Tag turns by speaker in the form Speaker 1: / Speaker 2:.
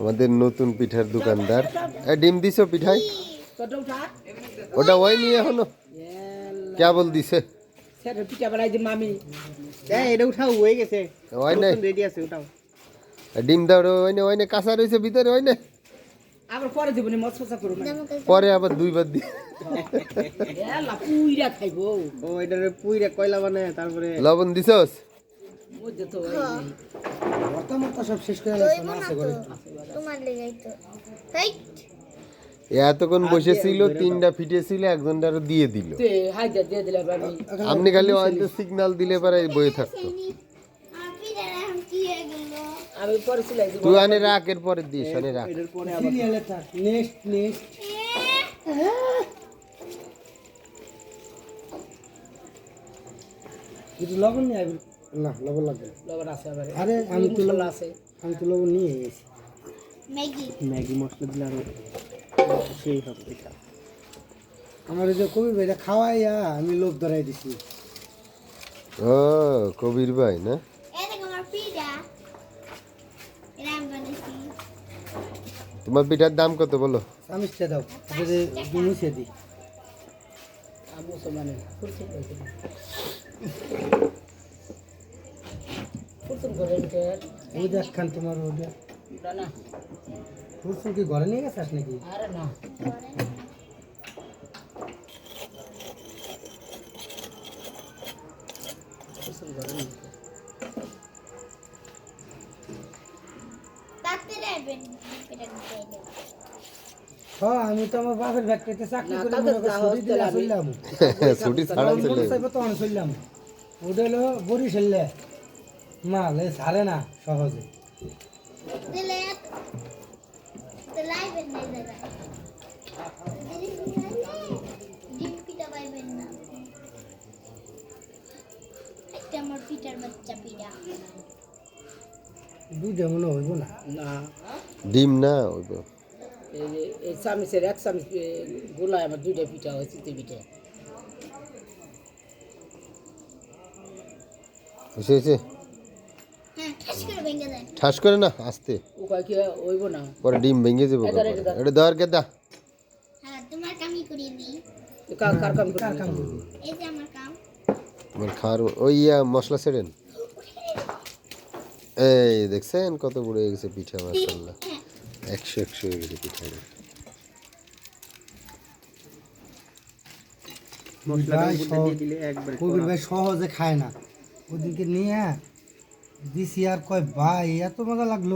Speaker 1: আমাদের নতুন পিঠার দোকানদার। ডিম দিছো
Speaker 2: পিঠাই
Speaker 1: ওটা হয়নি এখনও? কেবল দিছে?
Speaker 2: পিঠা বানাই যে মামি এটা উঠাও হয়ে গেছে
Speaker 1: হয় নাই
Speaker 2: রেডি আছে উঠাও
Speaker 1: ডিম দাও না হয় না কাঁচা রয়েছে ভিতরে না
Speaker 2: আবার পরে দেবো নি। মশলা চা
Speaker 1: পরে আবার দুইবার দি
Speaker 2: পুইরা খাইবো। ও এটা পুইরা কয়লা বানায় তারপরে
Speaker 1: লবণ দিছস? এতক্ষণ বসেছিল তিনটা ফিটে ছিল একজনটা আরও দিয়ে দিল। আপনি খালি হয়তো সিগন্যাল দিলে পারে বয়ে থাকতো।
Speaker 3: হয়ে
Speaker 1: তুই আনে রাখ এর পরে দিস। আনে রাখ
Speaker 2: নেক্সট। নেক্সট
Speaker 4: কিছু লবণ নিয়ে না লবণ লাগবে।
Speaker 2: লবণ আছে আবার।
Speaker 4: আরে আমি তো
Speaker 2: মশলা আছে।
Speaker 4: আমি তো লবণ নিয়ে গেছি
Speaker 3: ম্যাগি।
Speaker 2: ম্যাগি মশলা দিলে আরও সেই হবে এটা।
Speaker 4: আমার এই যে কবির ভাইটা খাওয়াইয়া আমি লোভ ধরাই দিছি।
Speaker 1: ও কবির ভাই না?
Speaker 3: এই দেখো আমার পিঠা। এটা আমি বানাইছি।
Speaker 1: তোমার পিঠার দাম কত বলো?
Speaker 4: চামিচটা দাও যদি মুছে দিই।
Speaker 2: আমি দিলাম দিতে
Speaker 4: ওই দেখ খান তোমার
Speaker 2: না
Speaker 4: ফুরফুর কি ঘরে নিয়ে গেছিস নাকি?
Speaker 2: আরে না।
Speaker 4: হ্যাঁ আমি তো আমার বাপের ফ্যাক্টরিতে চাকরি করে ছুটি
Speaker 2: না।
Speaker 4: চললাম।
Speaker 1: ছুটি ছাড়া চলে
Speaker 4: তখন চললাম। ওটা হলো বরিশালে মাল ছাড়ে না সহজে।
Speaker 3: দিলে তো লাইবেন না দাদা ডিম না
Speaker 4: হইব না।
Speaker 2: না।
Speaker 1: ডিম না ওই তো।
Speaker 2: এই চামিচের এক চামিচ গোলায় আমার দুইটা পিঠা হয় চিতে পিঠা।
Speaker 1: হয়েছে হয়েছে
Speaker 3: হ্যাঁ ঠাস করে ভেঙে দেন
Speaker 1: ঠাস করে না আস্তে।
Speaker 2: উপায় কি হইব না।
Speaker 1: পরে ডিম ভেঙে যাব
Speaker 2: এটা
Speaker 1: দেওয়ার কেদা
Speaker 3: হ্যাঁ তোমার কামই করিয়ে দিই?
Speaker 2: তো কার কার কাম
Speaker 4: কার কাম
Speaker 2: করবি?
Speaker 4: করবি
Speaker 3: এই যে আমার কাম।
Speaker 1: তোমার খাওয়ার ওই মশলা ছেড়েন। এই দেখছেন কত বড় হয়ে গেছে পিঠা মাশাল্লাহ একশো একশো হয়ে গেছে পিঠা
Speaker 4: ভাই সহজে খায় না। ওদিকে নিয়ে দিছি আর কয় ভাই এত মজা লাগল।